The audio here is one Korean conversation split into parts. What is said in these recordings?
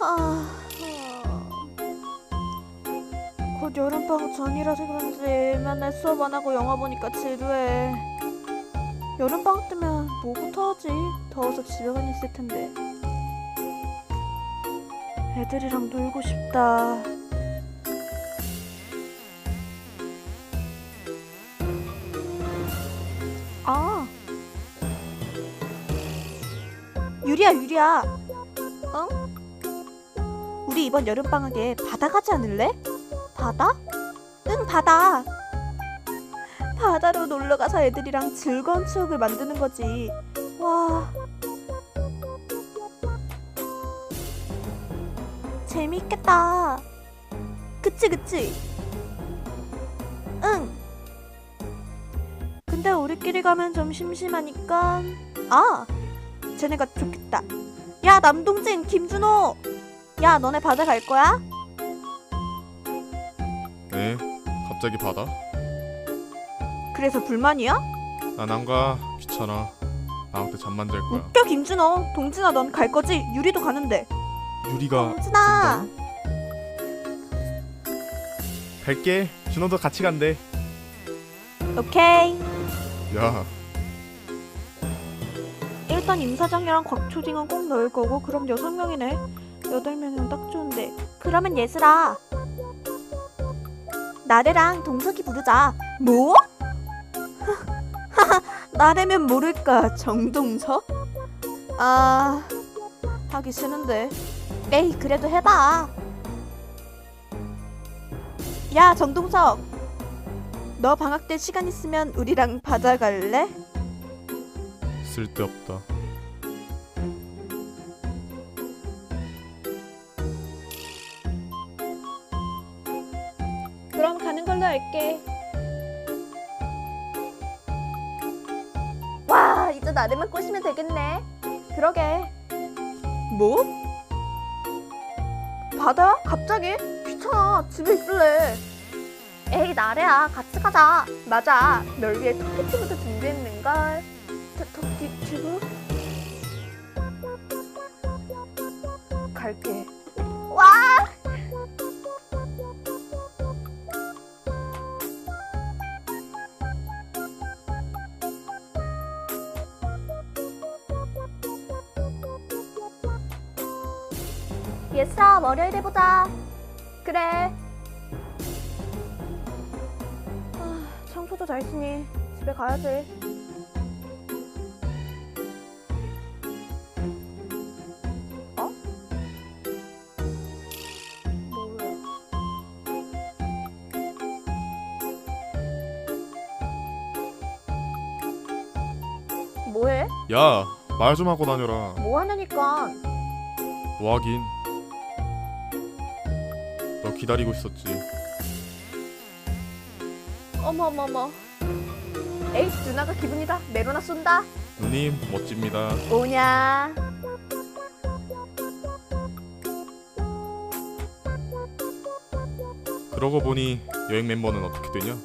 아, 곧 여름방학 전이라서 그런지 맨날 수업 안 하고 영화 보니까 지루해. 여름방학 때면 뭐부터 하지? 더워서 집에만 있을 텐데. 애들이랑 놀고 싶다. 아. 유리야, 유리야. 응? 우리 이번 여름방학에 바다 가지 않을래? 바다? 응, 바다. 바다로 놀러 가서 애들이랑 즐거운 추억을 만드는 거지. 와. 재밌겠다. 그치, 그치? 응. 근데 우리끼리 가면 좀 심심하니까. 아! 쟤네가 좋겠다. 야, 남동진, 김준호! 야, 너네 바다 갈 거야? 네, 갑자기 바다? 그래서 불만이야? 난 안 가. 귀찮아. 때 잠만 잘 거야. 웃겨, 김준호. 동진아, 넌 갈 거지? 유리도 가는데. 유리가 동진아! 갈게. 준호도 같이 간대. 오케이. 야, 일단 임사장이랑 곽초딩은 꼭 넣을 거고 그럼 여섯 명이네. 여덟 명이면 딱 좋은데. 그러면 예슬아. 나래랑 동석이 부르자. 뭐? 나래면 모를까 정동석? 아 하기 싫은데. 에이 그래도 해봐. 야 정동석. 너 방학 때 시간 있으면 우리랑 바다 갈래? 쓸데없다. 할게. 와, 이제 나름만 꼬시면 되겠네. 그러게. 뭐? 바다야? 갑자기? 귀찮아. 집에 있을래. 에이, 나래야. 같이 가자. 맞아. 널 위해 토끼티브도 준비했는걸. 토, 토끼티브? 갈게. 예슬아 월요일에 보자 그래 아, 청소도 다 했으니 집에 가야지 어? 뭐야 뭐해? 야, 말 좀 하고 다녀라. 뭐 하냐니까 뭐 하긴. 너 기다리고 있었지. 어머머머 에이 누나가 기분이다 메로나 쏜다 누님 멋집니다. 오냐 그러고 보니 여행 멤버는 어떻게 되냐?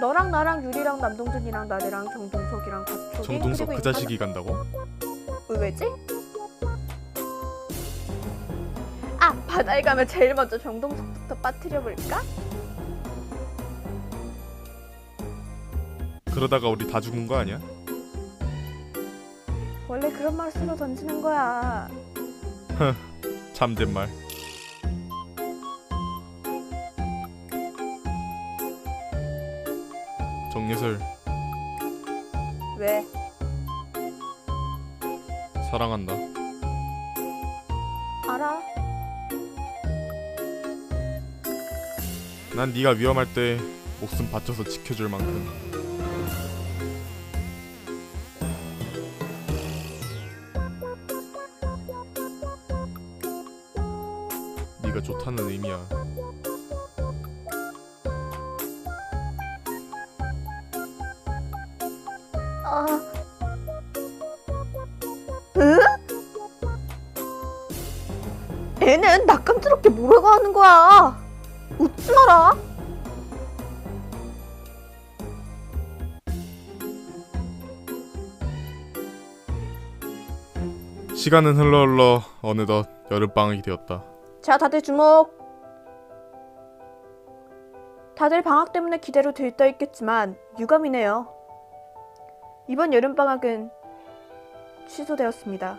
너랑 나랑 유리랑 남동준이랑 나래랑 정동석이랑 박초기 정동석 그 자식이 간다고? 의외지? 바다에 가면 제일 먼저 정동석부터 빠뜨려 볼까? 그러다가 우리 다 죽는 거 아니야? 원래 그런 말 쓰러 던지는 거야 참된 말. 정예슬 왜? 사랑한다. 난 네가 위험할 때 목숨 바쳐서 지켜줄 만큼 네가 좋다는 의미야. 시간은 흘러 흘러 어느덧 여름방학이 되었다. 자, 다들 주목. 다들 방학 때문에 기대로 들떠 있겠지만 유감이네요. 이번 여름 방학은 취소되었습니다.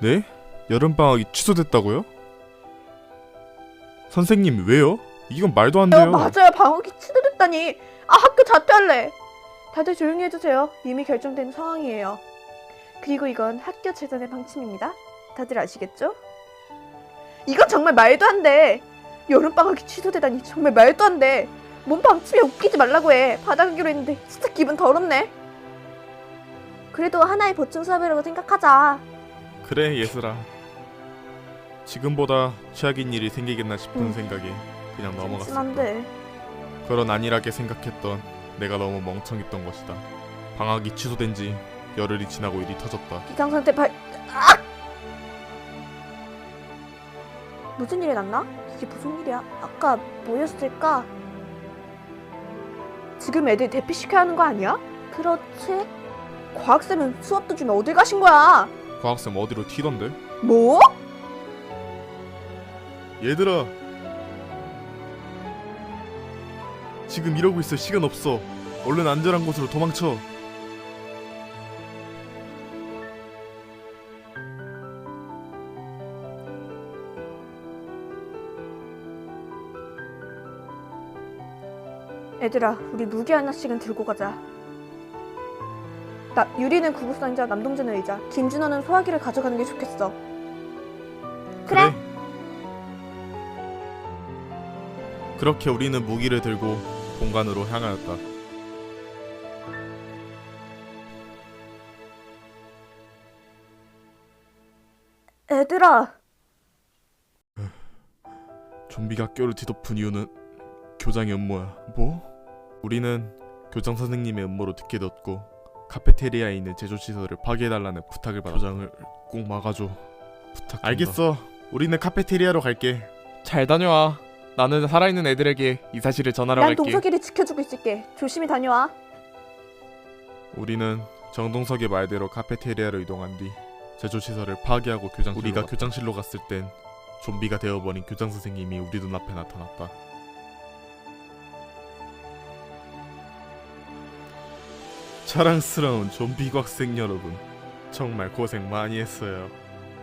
네? 여름방학이 취소됐다고요? 선생님 왜요? 이건 말도 안 어, 돼요. 맞아요. 방학이 취소됐다니. 아, 학교 자퇴할래. 다들 조용히 해주세요. 이미 결정된 상황이에요. 그리고 이건 학교 재단의 방침입니다. 다들 아시겠죠? 이건 정말 말도 안 돼. 여름방학이 취소되다니 정말 말도 안 돼. 뭔 방침에 웃기지 말라고 해. 받아가기로 했는데 진짜 기분 더럽네. 그래도 하나의 보충 수업이라고 생각하자. 그래 예슬아. 지금보다 최악인 일이 생기겠나 싶은 음. 생각에 그냥 넘어갔어. 심한데. 그런 안일하게 생각했던 내가 너무 멍청했던 것이다. 방학이 취소된 지 열흘이 지나고 일이 터졌다. 비상상태 발. 아! 무슨 일이 났나? 이게 무슨 일이야? 아까 뭐였을까? 지금 애들 대피시켜야 하는 거 아니야? 그렇지. 과학쌤은 수업도 중에 어딜 가신 거야? 과학쌤 어디로 튀던데? 뭐? 얘들아. 지금 이러고 있을 시간 없어. 얼른 안전한 곳으로 도망쳐. 애들아, 우리 무기 하나씩은 들고 가자. 나 유리는 구급상자, 남동재는 의자, 김준호는 소화기를 가져가는 게 좋겠어. 그래. 그렇게 우리는 무기를 들고 본관으로 향하였다. 애들아, 좀비가 학교를 뒤덮은 이유는 교장의 음모야. 뭐? 우리는 교장 선생님의 음모로 듣게 되었고 카페테리아에 있는 제조 시설을 파괴해달라는 부탁을 받아 교장을 꼭 막아줘. 부탁. 알겠어. 우리는 카페테리아로 갈게. 잘 다녀와. 나는 살아있는 애들에게 이 사실을 전하러 난 갈게. 동석이를 지켜주고 있을게. 조심히 다녀와. 우리는 정동석의 말대로 카페테리아로 이동한 뒤 제조 시설을 파괴하고 교장실로 우리가 갔다. 교장실로 갔을 땐 좀비가 되어버린 교장 선생님이 우리 눈앞에 나타났다. 자랑스러운 좀비 학생 여러분, 정말 고생 많이 했어요.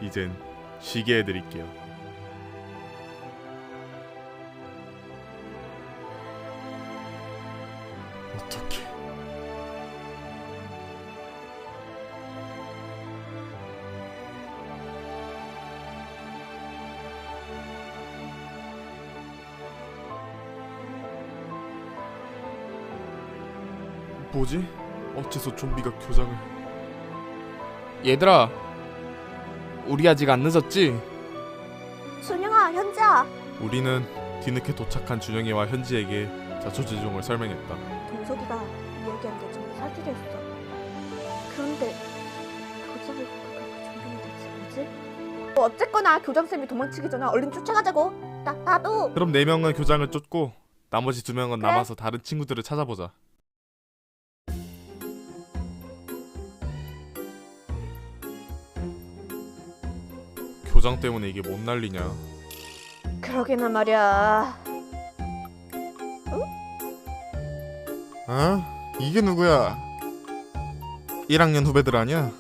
이젠 쉬게 해드릴게요. 어떻게? 뭐지? 어째서 좀비가 교장을? 얘들아, 우리 아직 안 늦었지? 준영아, 현지야. 우리는 뒤늦게 도착한 준영이와 현지에게 자초지종을 설명했다. 동석이가 이야기한 게 전부 사실이었어. 그런데 교장을 그렇게 준비는 대체 뭐지? 뭐 어쨌거나 교장쌤이 도망치기 전에 얼른 쫓아가자고. 나 나도. 그럼 네 명은 교장을 쫓고 나머지 두 명은 그래. 남아서 다른 친구들을 찾아보자. 교장 때문에 이게 뭔 난리냐? 그러게나 말이야. 어? 이게 누구야? 1학년 후배들 아니야?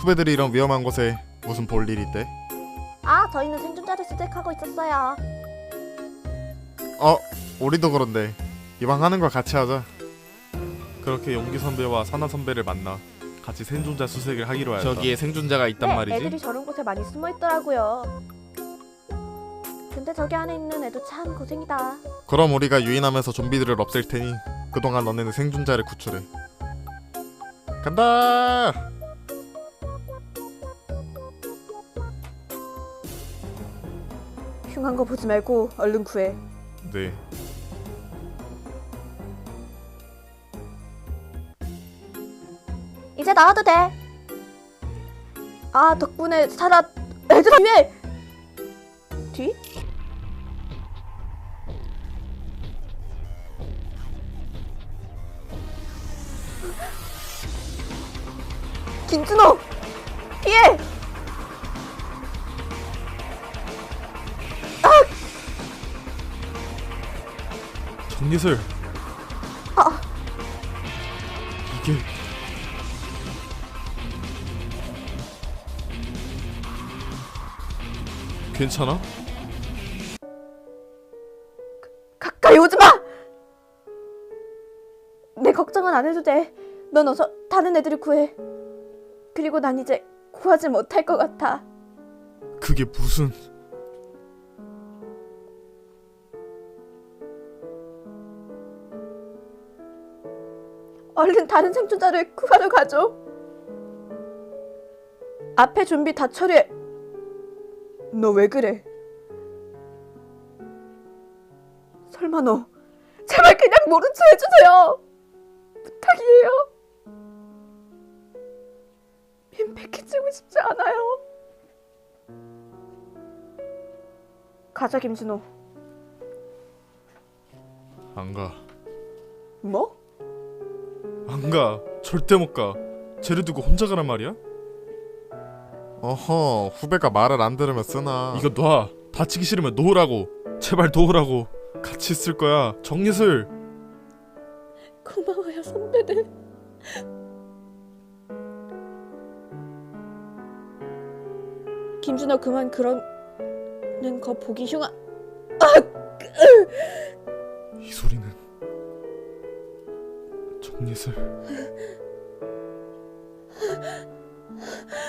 후배들이 이런 위험한 곳에 무슨 볼 일이 있대? 아, 저희는 생존자를 수색하고 있었어요. 어, 우리도 그런데 이왕 하는 거 같이 하자. 그렇게 용기 선배와 사나 선배를 만나 같이 생존자 수색을 하기로 하였다. 저기에 생존자가 있단 네, 말이지. 애들이 저런 곳에 많이 숨어 있더라고요. 근데 저기 안에 있는 애도 참 고생이다. 그럼 우리가 유인하면서 좀비들을 없앨 테니 그동안 너네는 생존자를 구출해. 간다. 흉한 거 보지 말고 얼른 구해. 네. 나와도 돼. 아 덕분에 살아. 애들아 왜? 뒤? 김준호 피해! 아! 정예슬 아 이게 괜찮아? 가까이 오지 마! 내 걱정은 안 해도 돼. 넌 어서 다른 애들을 구해. 그리고 난 이제 구하지 못할 것 같아. 그게 무슨 얼른 다른 생존자를 구하러 가죠. 앞에 준비 다 처리해. 너 왜 그래? 설마 너 제발 그냥 모른 체 해주세요. 부탁이에요. 민폐끼치고 싶지 않아요. 가자 김진호. 안 가. 뭐? 안 가. 절대 못 가. 쟤를 두고 혼자 가란 말이야? 어허 후배가 말을 안 들으면 쓰나 이거 놔. 다치기 싫으면 놓으라고. 제발 놓으라고. 같이 있을 거야. 정예슬. 고마워요 선배들. 김준호 그만 그러는 거 보기 흉하. 이 소리는 정예슬.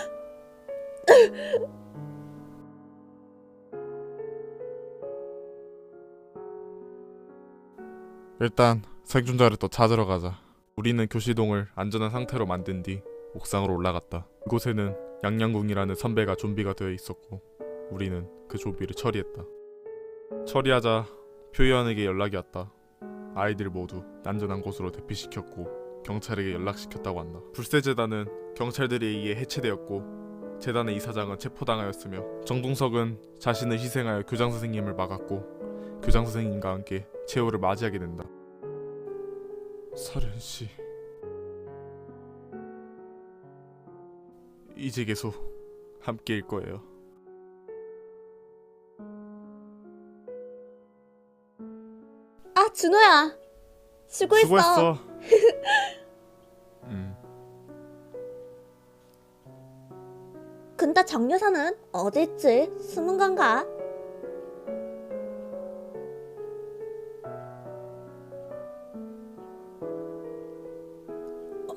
일단 생존자를 또 찾으러 가자 우리는 교시동을 안전한 상태로 만든 뒤 옥상으로 올라갔다. 그곳에는 양양궁이라는 선배가 좀비가 되어 있었고 우리는 그 좀비를 처리했다. 처리하자 표의원에게 연락이 왔다. 아이들 모두 안전한 곳으로 대피시켰고 경찰에게 연락시켰다고 한다. 불세재단은 경찰들에 의해 해체되었고 재단의 이사장은 체포당하였으며 정동석은 자신을 희생하여 교장 선생님을 막았고 교장 선생님과 함께 최후를 맞이하게 된다. 서른 씨 이제 계속 함께일 거예요. 아 준호야. 수고했어. 수고했어. 근데 정 여사는 어디 있지? 숨은 건가?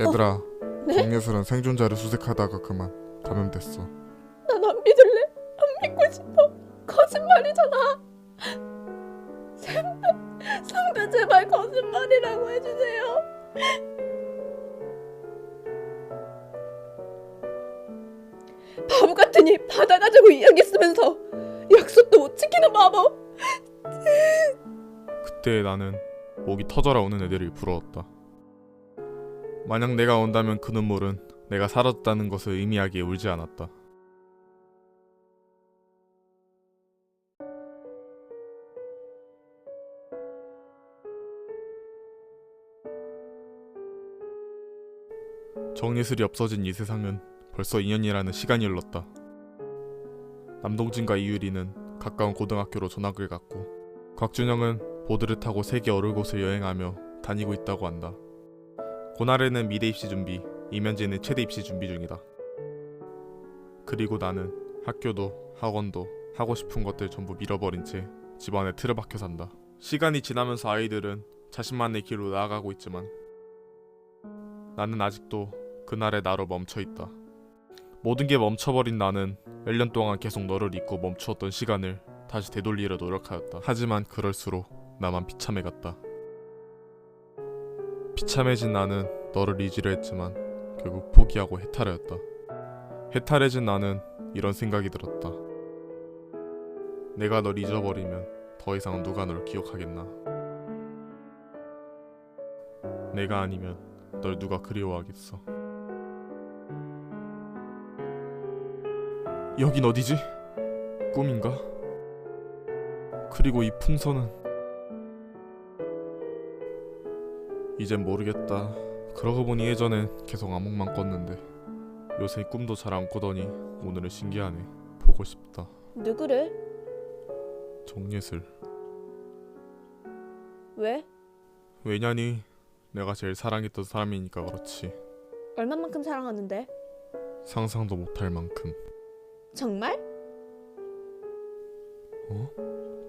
얘들아 네? 정예슬은 생존자를 수색하다가 그만 감염됐어 난 안 믿을래. 안 믿고 싶어. 거짓말이잖아. 선배, 선배 제발 거짓말이라고 해주세요. 바보 같으니 받아가지고 이야기 쓰면서 약속도 못 지키는 바보. 그때 나는 목이 터져라 우는 애들이 부러웠다. 만약 내가 온다면 그 눈물은 내가 사라졌다는 것을 의미하기에 울지 않았다. 정예슬이 없어진 이 세상은 벌써 2년이라는 시간이 흘렀다. 남동진과 이유리는 가까운 고등학교로 전학을 갔고 곽준영은 보드를 타고 세계 어느 곳을 여행하며 다니고 있다고 한다. 고나래는 미대 입시 준비, 이면재는 최대 입시 준비 중이다. 그리고 나는 학교도 학원도 하고 싶은 것들 전부 밀어버린 채 집안에 틀어박혀 산다. 시간이 지나면서 아이들은 자신만의 길로 나아가고 있지만 나는 아직도 그날의 나로 멈춰 있다. 모든 게 멈춰버린 나는 1년 동안 계속 너를 잊고 멈추었던 시간을 다시 되돌리려 노력하였다. 하지만 그럴수록 나만 비참해갔다. 비참해진 나는 너를 잊으려 했지만 결국 포기하고 해탈하였다. 해탈해진 나는 이런 생각이 들었다. 내가 널 잊어버리면 더 이상 누가 널 기억하겠나? 내가 아니면 널 누가 그리워하겠어? 여긴 어디지? 꿈인가? 그리고 이 풍선은 이젠 모르겠다. 그러고 보니 예전엔 계속 암흑만 꿨는데 요새 꿈도 잘 안 꾸더니 오늘은 신기하네. 보고 싶다. 누구를? 정예슬. 왜? 왜냐니? 내가 제일 사랑했던 사람이니까 그렇지. 얼마만큼 사랑하는데? 상상도 못할 만큼. 정말?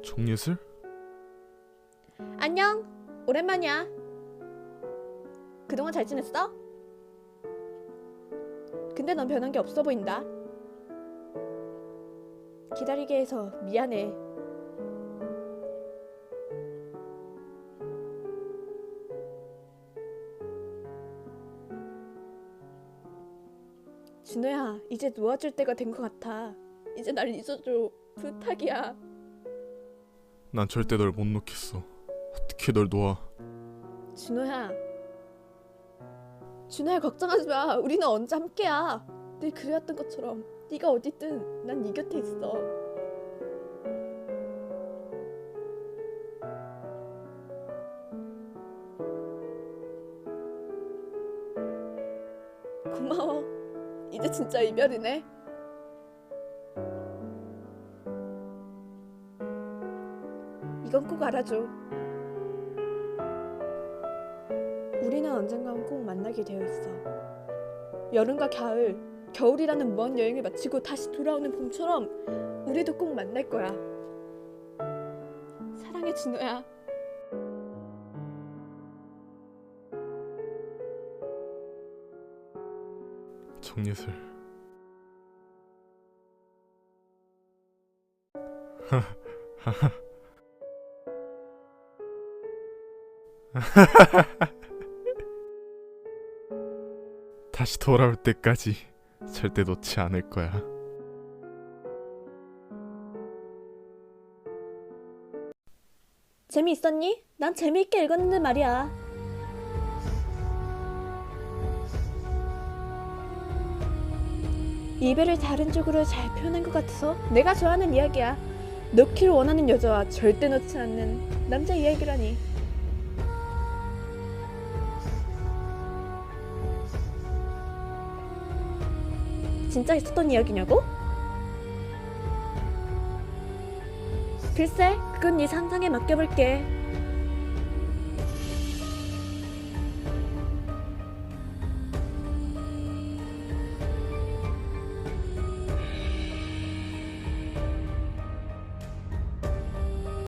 총예슬? 안녕. 오랜만이야. 그동안 잘 지냈어? 근데 넌 변한 게 없어 보인다. 기다리게 해서 미안해. 준호야, 이제 놓아줄 때가 된 것 같아. 이제 날 잊어줘. 부탁이야. 난 절대 널 못 놓겠어. 어떻게 널 놓아? 준호야. 준호야 걱정하지 마. 우리는 언제 함께야. 늘 그래왔던 것처럼 네가 어디든 난 네 곁에 있어. 고마워. 이제 진짜 이별이네. 이건 꼭 알아줘. 우리는 언젠간 꼭 만나게 되어 있어. 여름과 가을, 겨울이라는 먼 여행을 마치고 다시 돌아오는 봄처럼 우리도 꼭 만날 거야. 사랑해 진호야. 정예슬. 다시 돌아올 때까지 절대 놓지 않을 거야. 재미있었니? 난 재미있게 읽었는데 말이야. 이별을 다른 쪽으로 잘 표현한 것 같아서 내가 좋아하는 이야기야. 놓기를 원하는 여자와 절대 놓지 않는 남자 이야기라니. 진짜 있었던 이야기냐고? 글쎄, 그건 네 상상에 맡겨볼게.